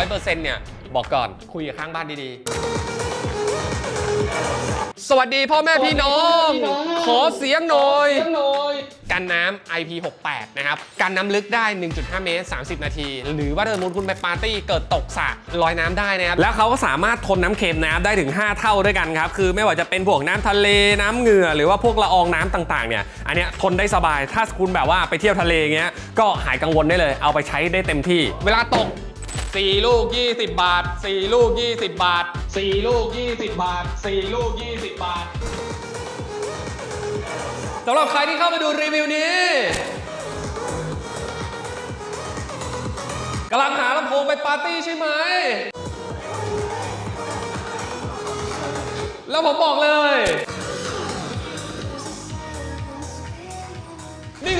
ร้อยเปอร์เซ็นต์เนี่ย บอกก่อนคุยกับข้างบ้านดีๆ สวัสดีพ่อแม่พี่น้อง ขอเสียงหน่อย กันน้ำ IP68 นะครับ กันน้ำลึกได้ 1.5 เมตร 30 นาที หรือว่าถ้าสมมติคุณไปปาร์ตี้เกิดตกสระลอยน้ำได้นะครับ แล้วเขาก็สามารถทนน้ำเค็มน้ำได้ถึง 5 เท่าด้วยกันครับ คือไม่ว่าจะเป็นพวกน้ำทะเลน้ำเหงื่อ หรือว่าพวกละอองน้ำต่างๆ เนี่ย อันเนี้ยทนได้สบาย ถ้าคุณแบบว่าไปเที่ยวทะเลเงี้ย ก็หายกังวลได้เลย เอาไปใช้ได้เต็มที่ เวลาตก 4 ลูก 20 บาท 4 ลูก 20 บาท 4 ลูก 20 บาท 4 ลูก 20 บาทสำหรับใครที่เข้ามาดูรีวิวนี้กำลังหาลำโพงไปปาร์ตี้ใช่ไหม แล้วผมบอกเลย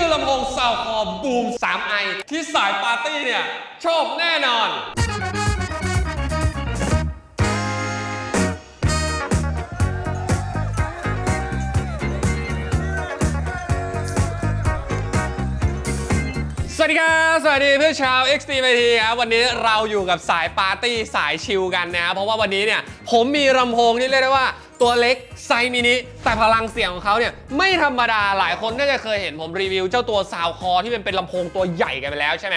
นี่อลำโพงซาวคอบูม 3i ที่สายปาร์ตี้เนี่ย ชอบแน่นอน สวัสดีครับ สวัสดีเพื่อนชาว XTV ครับ วันนี้เราอยู่กับสายปาร์ตี้สายชิลกันนะครับเพราะว่าวันนี้เนี่ย ผมมีลำโพงที่เรียกได้ว่า ตัวเล็กไซส์มินิแต่พลังเสียงของเขาเนี่ยไม่ธรรมดาหลายคนน่าจะเคยเห็นผมรีวิว เจ้าตัวซาวคอที่เป็นเป็นลำโพงตัวใหญ่กันไปแล้วใช่ไหม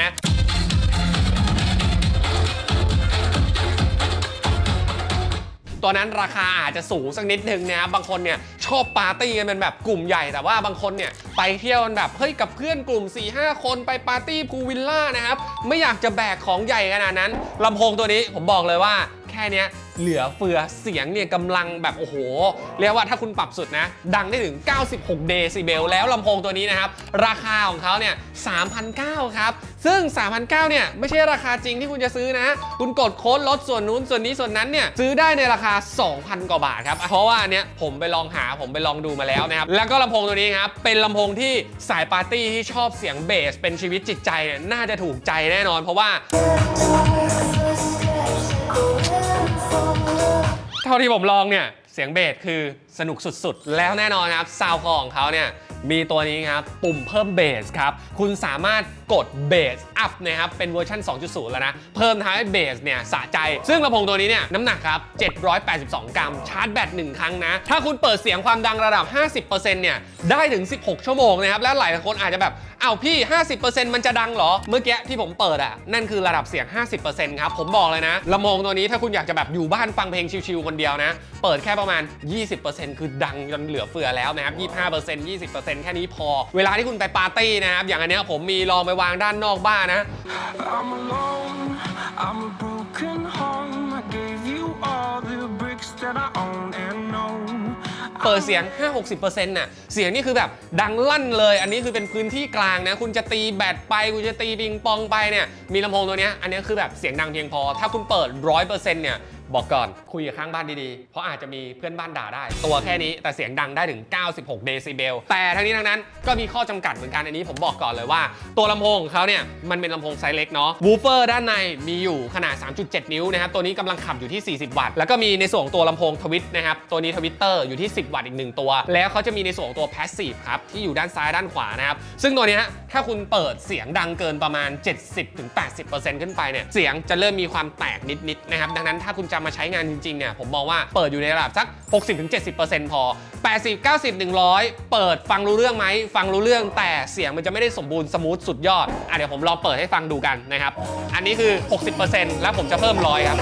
ตัวนั้นราคาอาจจะสูงสักนิดนึงนะครับบางคนเนี่ยชอบปาร์ตี้กันเป็นแบบกลุ่มใหญ่แต่ว่าบางคนเนี่ยไปเที่ยวกันแบบเฮ้ยกับเพื่อนกลุ่ม 4-5คนไปปาร์ตี้พูวิลล่านะครับไม่อยากจะแบกของใหญ่ขนาดนั้นลำโพงตัวนี้ผมบอกเลยว่าแค่เนี้ย เหลือเฟือเสียงเนี่ยกำลังแบบโอ้โห เรียกว่าถ้าคุณปรับสุดนะ ดังได้ถึง 96 เดซิเบล แล้วลำโพงตัวนี้นะครับ ราคาของเขาเนี่ย3,900ครับ ซึ่ง3,900เนี่ย ไม่ใช่ราคาจริงที่คุณจะซื้อนะ คุณกดโค้ดลดส่วนนู้นส่วนนี้ส่วนนั้นเนี่ย ซื้อได้ในราคา 2,000 กว่าบาทครับ เพราะว่าอันเนี้ยผมไปลองหาผมไปลองดูมาแล้วนะครับ แล้วก็ลำโพงตัวนี้ครับ เป็นลำโพงที่สายปาร์ตี้ที่ชอบเสียงเบส เป็นชีวิตจิตใจเนี่ยน่าจะถูกใจแน่นอน เพราะว่า เท่าที่ผมลองเนี่ยเสียงเบสคือสนุกสุดๆ แล้วแน่นอนครับซาวของเขาเนี่ย มีตัวนี้ครับ ปุ่มเพิ่มเบสครับ คุณสามารถกดเบสอัพนะครับ เป็นเวอร์ชัน2.0 แล้วนะ เพิ่มทำให้เบสเนี่ยสะใจ ซึ่งลำโพงตัวนี้เนี่ยน้ำหนักครับ 782 กรัม ชาร์จแบต 1 ครั้งนะ ถ้าคุณเปิดเสียงความดังระดับ 50%เนี่ย ได้ถึง 16 ชั่วโมงนะครับ แล้วหลายคนอาจจะแบบอ้าวพี่ 50%มันจะดังเหรอ เมื่อกี้ที่ผมเปิดอะนั่นคือระดับเสียง 50%ครับ ผมบอกเลยนะลำโพงตัวนี้ถ้าคุณอยากจะแบบอยู่บ้านฟังเพลงชิลๆคนเดียวนะ เปิดแค่ประมาณ 20%คือดังจนเหลือเฟือแล้วนะครับ 25% 20%แค่นี้พอ เวลาที่คุณไปปาร์ตี้นะครับอย่างอันเนี้ยผมมีลองไปวางด้านนอกบ้านนะ I'm alone, I'm a broken home. I gave you all the bricks that I own and know. เปิดเสียง 5-60%น่ะ เสียงนี่คือแบบดังลั่นเลย อันนี้คือเป็นพื้นที่กลางนะ คุณจะตีแบตไป คุณจะตีปิงปองไปเนี่ย มีลำโพงตัวเนี้ย อันนี้คือแบบเสียงดังเพียงพอ ถ้าคุณเปิด 100%เนี่ย บอกก่อนคุยกับข้างบ้านดีๆ เพราะอาจจะมีเพื่อนบ้านด่าได้ ตัวแค่นี้แต่เสียงดังได้ถึง 96 เดซิเบล แต่ทั้งนี้ทั้งนั้นก็มีข้อจำกัดเหมือนกันอันนี้ผมบอกก่อนเลยว่า ตัวลำโพงของเขาเนี่ยมันเป็นลำโพงไซส์เล็กเนาะวูเฟอร์ด้านในมีอยู่ขนาด 3.7 นิ้วนะครับตัวนี้กำลังขับอยู่ที่ 40 วัตต์ แล้วก็มีในส่วนของตัวลำโพงทวิตนะครับตัวนี้ทวิตเตอร์อยู่ที่ 10 วัตต์อีกหนึ่งตัว แล้วเขาจะมีในส่วนของตัวแพสซีฟครับที่อยู่ด้านซ้ายด้านขวานะครับซึ่งตัวนี้ถ้าคุณเปิดเสียงดังเกินประมาณ 70-80%ขึ้นไปเนี่ยเสียงจะเริ่มมีความแตกนิดๆนะครับดังนั้นถ้าคุณจะมาใช้งานจริงๆเนี่ยผมมองว่าเปิดอยู่ในระดับสัก 60-70%พอ 80 90 100 เปิดฟังรู้เรื่องไหมฟังรู้เรื่องแต่เสียงมันจะไม่ได้สมบูรณ์สมูทสุดยอดอะเดี๋ยวผมลองเปิดให้ฟังดูกันนะครับ อันนี้คือ 60%แล้วผมจะเพิ่มร้อยครับ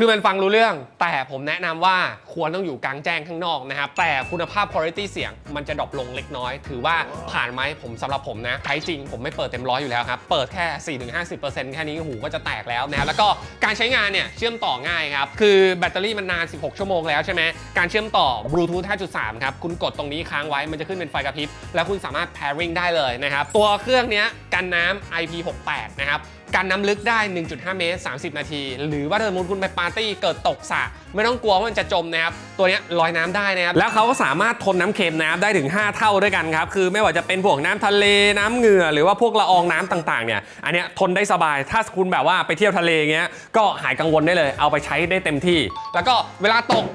คือมันฟังรู้เรื่อง แต่ผมแนะนำว่าควรต้องอยู่กลางแจ้งข้างนอกนะครับ แต่คุณภาพคุณภาพเสียงมันจะดรอปลงเล็กน้อย ถือว่าผ่านไหมผมสำหรับผมนะใช้จริงผมไม่เปิดเต็มร้อยอยู่แล้วครับ เปิดแค่ 4-50%แค่นี้หูก็จะแตกแล้วนะครับ แล้วก็การใช้งานเนี่ยเชื่อมต่อง่ายครับ คือแบตเตอรี่มันนาน 16 ชั่วโมงแล้วใช่ไหมการเชื่อมต่อบลูทูธ 5.3 ครับ คุณกดตรงนี้ค้างไว้มันจะขึ้นเป็นไฟกระพริบ แล้วคุณสามารถ pairing ได้เลยนะครับ ตัวเครื่องนี้กันน้ำ IP68 นะครับ กันน้ำลึกได้ 1.5 เมตร 30 นาที หรือว่าถ้าสมมติคุณไปปาร์ตี้เกิดตกสระไม่ต้องกลัวว่ามันจะจมนะครับ ตัวนี้ลอยน้ำได้นะครับ แล้วเขาก็สามารถทนน้ำเค็มน้ำได้ถึง 5 เท่าด้วยกันครับ คือไม่ว่าจะเป็นพวกน้ำทะเลน้ำเหงื่อ หรือว่าพวกละอองน้ำต่างๆ เนี่ย อันนี้ทนได้สบาย ถ้าคุณแบบว่าไปเที่ยวทะเลเงี้ย ก็หายกังวลได้เลย เอาไปใช้ได้เต็มที่ แล้วก็เวลาตก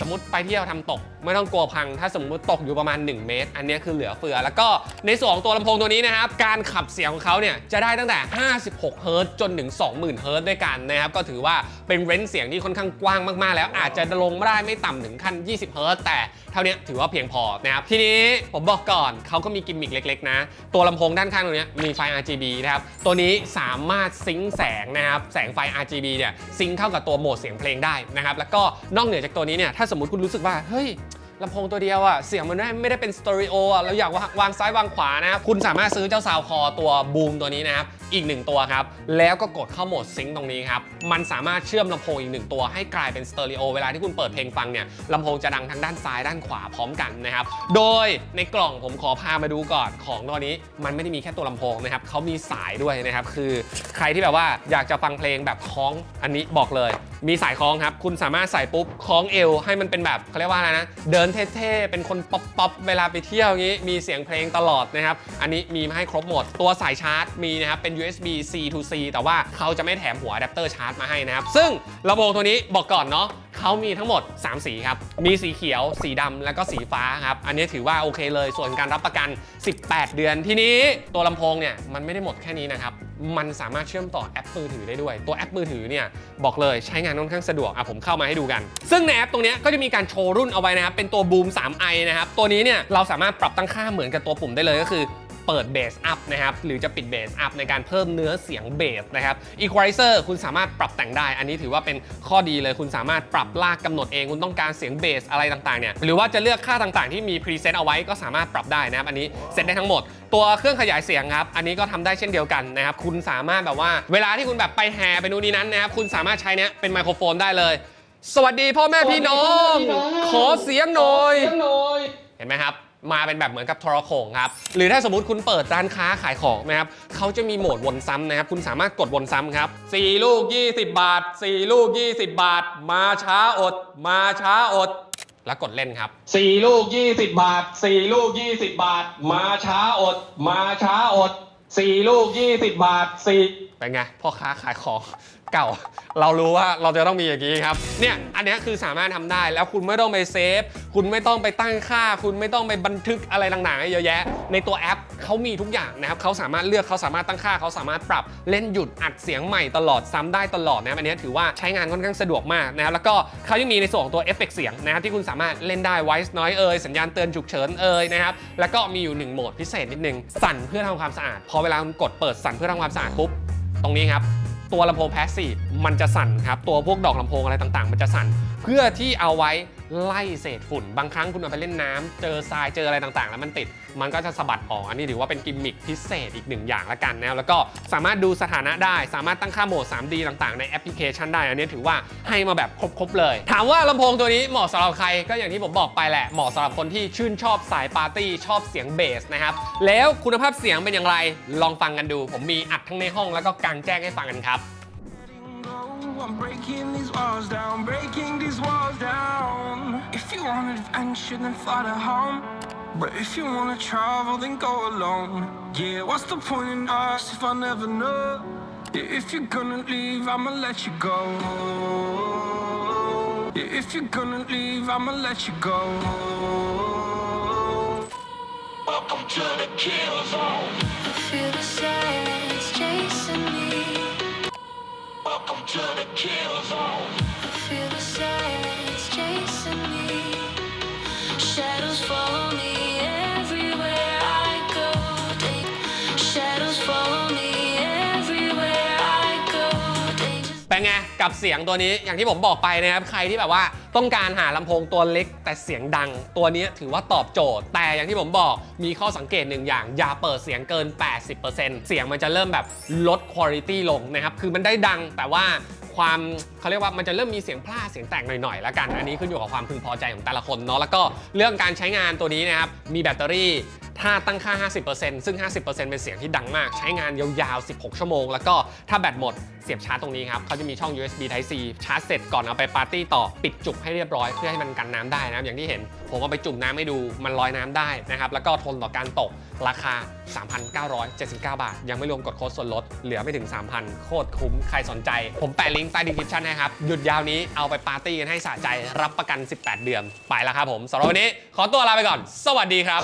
สมมติไปเที่ยวทำตก ไม่ต้องกลัวพัง ถ้าสมมติตกอยู่ประมาณ 1 เมตร อันนี้คือเหลือเฟือ แล้วก็ในส่วนของตัวลำโพงตัวนี้นะครับ การขับเสียงของเขาเนี่ยจะได้ตั้งแต่ 56 เฮิร์ตจนถึง 20,000 เฮิร์ตด้วยกันนะครับ ก็ถือว่าเป็นเรนจ์เสียงที่ค่อนข้างกว้างมากๆ แล้วอาจจะลงไม่ได้ไม่ต่ำถึงขั้น 20 เฮิร์ตแต่เท่านี้ถือว่าเพียงพอนะครับ ทีนี้ผมบอกก่อนเขาก็มีกิมมิคเล็กๆนะ ตัวลำโพงด้านข้างตรงนี้มีไฟ RGB นะครับ ตัวนี้สามารถซิงค์แสงนะครับ แสงไฟ RGB เนี่ยซิงค์เข้ากับตัวโหมดเสียงเพลงได้นะครับ แล้วก็นอกเหนือจากตัวนี้เนี่ยถ้าสมมติคุณรู้สึกว่าเฮ้ยลำโพงตัวเดียวอะเสียงมันไม่ไม่ได้เป็นสเตอริโออะเราอยากวางวางซ้ายวางขวานะครับ คุณสามารถซื้อเจ้าซาวคอตัวบูมตัวนี้นะครับ อีกหนึ่งตัวครับ แล้วก็กดเข้าโหมดซิงค์ตรงนี้ครับ มันสามารถเชื่อมลำโพงอีกหนึ่งตัวให้กลายเป็นสเตอริโอเวลาที่คุณเปิดเพลงฟังเนี่ยลำโพงจะดังทั้งด้านซ้ายด้านขวาพร้อมกันนะครับ โดยในกล่องผมขอพามาดูก่อนของตัวนี้ มันไม่ได้มีแค่ตัวลำโพงนะครับเขามีสายด้วยนะครับคือใครที่แบบว่าอยากจะฟังเพลงแบบคล้องอันนี้บอกเลย มีสายคล้องครับ คุณสามารถใส่ปุ๊บคล้องเอวให้มันเป็นแบบเขาเรียกว่าอะไรนะ เดินเท่ๆ เป็นคนป๊อปป๊อปเวลาไปเที่ยวงี้ มีเสียงเพลงตลอดนะครับ อันนี้มีมาให้ครบหมด ตัวสายชาร์จมีนะครับ เป็น USB C to C แต่ว่าเขาจะไม่แถมหัวอะแดปเตอร์ชาร์จมาให้นะครับ ซึ่งลำโพงตัวนี้บอกก่อนเนาะเขามีทั้งหมด 3 สีครับ มีสีเขียว สีดำแล้วก็สีฟ้าครับ อันนี้ถือว่าโอเคเลย ส่วนการรับประกัน 18 เดือน ทีนี้ตัวลำโพงเนี่ยมันไม่ได้หมดแค่นี้นะครับ มันสามารถเชื่อมต่อแอปมือถือได้ด้วย ตัวแอปมือถือเนี่ยบอกเลยใช้งานค่อนข้างสะดวกอะผมเข้ามาให้ดูกัน ซึ่งในแอปตรงนี้ก็จะมีการโชว์รุ่นเอาไว้นะครับเป็นตัว Boom 3i นะครับตัวนี้เนี่ยเราสามารถปรับตั้งค่าเหมือนกับตัวปุ่มได้เลยก็คือ เปิดเบสอัพนะครับหรือจะปิดเบสอัพในการเพิ่มเนื้อเสียงเบสนะครับ Equalizer คุณสามารถปรับแต่งได้ อันนี้ถือว่าเป็นข้อดีเลยคุณสามารถปรับลากกำหนดเองคุณต้องการเสียงเบสอะไรต่างๆเนี่ยหรือว่าจะเลือกค่าต่างๆ ที่มีพรีเซตเอาไว้ก็สามารถปรับได้นะครับอันนี้เซตได้ทั้งหมด ตัวเครื่องขยายเสียงครับอันนี้ก็ทำได้เช่นเดียวกันนะครับคุณสามารถแบบว่า เวลาที่คุณแบบไปแห่ไปนู่นนี่นั้นนะครับคุณสามารถใช้เนี้ยเป็นไมโครโฟนได้เลย สวัสดีพ่อแม่พี่น้อง ขอเสียงหน่อย เห็นไหมครับ มาเป็นแบบเหมือนกับโทรโขงครับ หรือถ้าสมมติคุณเปิดร้านค้าขายของนะครับเขาจะมีโหมดวนซ้ำนะครับ คุณสามารถกดวนซ้ำครับ4ลูก 20 บาท 4 ลูก 20 บาท มาช้าอด มาช้าอด แล้วกดเล่นครับสี่ลูกยี่สิบบาทสี่ลูกยี่สิบบาท มาช้าอด มาช้าอดสี่ลูกยี่สิบบาทสี่เป็นไงพ่อค้าขายของเก่า เรารู้ว่าเราจะต้องมีอย่างนี้ครับ เนี่ยอันนี้คือสามารถทำได้แล้วคุณไม่ต้องไปเซฟ คุณไม่ต้องไปตั้งค่า คุณไม่ต้องไปบันทึกอะไรต่างๆให้เยอะแยะ ในตัวแอปเขามีทุกอย่างนะครับเขาสามารถเลือกเขาสามารถตั้งค่าเขาสามารถปรับเล่นหยุดอัดเสียงใหม่ตลอดซ้ำได้ตลอดนะครับอันนี้ถือว่าใช้งานค่อนข้างสะดวกมากนะครับแล้วก็เขายังมีในส่วนของตัวเอฟเฟกเสียงนะครับที่คุณสามารถเล่นได้ voice noise เอ่ยสัญญาณเตือนฉุกเฉินเอ่ยนะครับแล้วก็มีอยู่หนึ่งโหมดพิเศษนิดนึงสั่นเพื่อทำความสะอาด พอเวลาคุณกดเปิดสั่นเพื่อทำความสะอาดปุ๊บตรงนี้ครับ ตัวลำโพงแพสซีฟมันจะสั่นครับ ตัวพวกดอกลำโพงอะไรต่างๆ มันจะสั่น เพื่อที่เอาไว้ ไล่เศษฝุ่น บางครั้งคุณเอาไปเล่นน้ำเจอทรายเจออะไรต่างๆ แล้วมันติด มันก็จะสะบัดออก อันนี้ถือว่าเป็นกิมมิคพิเศษอีกหนึ่งอย่างละกันนะแล้วก็สามารถดูสถานะได้ สามารถตั้งค่าโหมด 3D ต่างๆ ในแอปพลิเคชันได้ อันนี้ถือว่าให้มาแบบครบๆเลย ถามว่าลำโพงตัวนี้เหมาะสำหรับใครก็อย่างที่ผมบอกไปแหละเหมาะสำหรับคนที่ชื่นชอบสายปาร์ตี้ชอบเสียงเบสนะครับแล้วคุณภาพเสียงเป็นอย่างไรลองฟังกันดู ผมมีอัดทั้งในห้องแล้วก็กลางแจ้งให้ฟังกันครับ I'm breaking these walls down, breaking these walls down. If you want adventure, then fly to home. But if you wanna travel, then go alone. Yeah, what's the point in us if I never know? Yeah, If you're gonna leave, I'ma let you go. Yeah, If you're gonna leave, I'ma let you go. Welcome to the kill zone. Feel the silence เป็นไงกับเสียงตัวนี้อย่างที่ผมบอกไปนะครับ ใครที่แบบว่า ต้องการหาลำโพงตัวเล็กแต่เสียงดัง ตัวนี้ถือว่าตอบโจทย์ แต่อย่างที่ผมบอกมีข้อสังเกตหนึ่งอย่าง อย่าเปิดเสียงเกิน 80%เสียงมันจะเริ่มแบบลดคุณภาพลงนะครับ คือมันได้ดังแต่ว่าความเขาเรียกว่ามันจะเริ่มมีเสียงพลาดเสียงแตกหน่อยๆแล้วกัน อันนี้ขึ้นอยู่กับความพึงพอใจของแต่ละคนเนาะแล้วก็เรื่องการใช้งานตัวนี้นะครับมีแบตเตอรี่ ถ้าตั้งค่า 50%ซึ่ง 50%เป็นเสียงที่ดังมาก ใช้งานยาวๆ 16 ชั่วโมง แล้วก็ถ้าแบตหมดเสียบชาร์จตรงนี้ครับเขาจะมีช่อง USB Type C ชาร์จเสร็จก่อนเอาไปปาร์ตี้ต่อปิดจุกให้เรียบร้อยเพื่อให้มันกันน้ำได้นะครับอย่างที่เห็น ผมเอาไปจุ่มน้ำให้ดูมันลอยน้ำได้นะครับแล้วก็ทนต่อการตกราคา 3,979 บาท ยังไม่รวมกดโค้ดส่วนลดเหลือไม่ถึง 3,000 โคตรคุ้มใครสนใจ ผมแปะลิงก์ใต้ดีคริปชั่นนะครับ หยุดยาวนี้เอาไปปาร์ตี้กันให้สะใจรับประกัน 18 เดือน ไปแล้วครับผมสำหรับวันนี้ขอตัวลาไปก่อน สวัสดีครับ